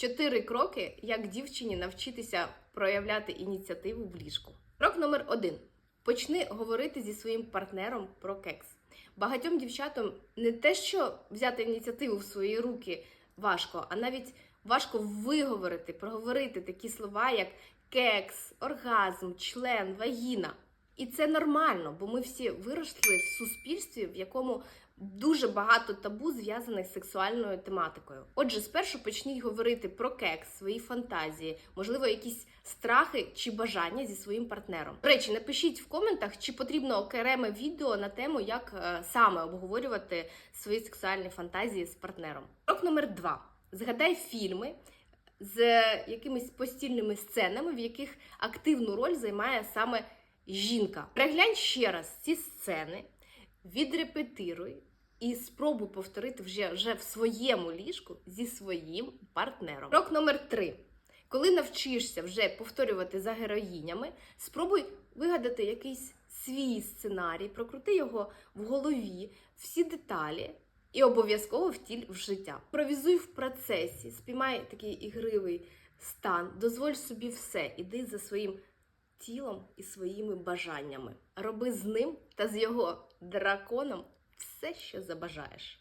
Чотири кроки, як дівчині навчитися проявляти ініціативу в ліжку. Крок номер один: почни говорити зі своїм партнером про кекс. Багатьом дівчатам не те, що взяти ініціативу в свої руки важко, а навіть важко виговорити, проговорити такі слова, як кекс, оргазм, член, вагіна. І це нормально, бо ми всі виросли в суспільстві, в якому дуже багато табу зв'язаних з сексуальною тематикою. Отже, спершу почніть говорити про кекс, свої фантазії, можливо, якісь страхи чи бажання зі своїм партнером. До речі, напишіть в коментах, чи потрібно окреме відео на тему, як е, саме обговорювати свої сексуальні фантазії з партнером. Крок номер два: згадай фільми. З якимись постільними сценами, в яких активну роль займає саме жінка. Переглянь ще раз ці сцени, відрепетируй і спробуй повторити вже, вже в своєму ліжку зі своїм партнером. Крок номер три. Коли навчишся вже повторювати за героїнями, спробуй вигадати якийсь свій сценарій, прокрути його в голові, всі деталі. І обов'язково втіль в життя. Провізуй в процесі, спіймай такий ігривий стан, дозволь собі все, іди за своїм тілом і своїми бажаннями. Роби з ним та з його драконом все, що забажаєш.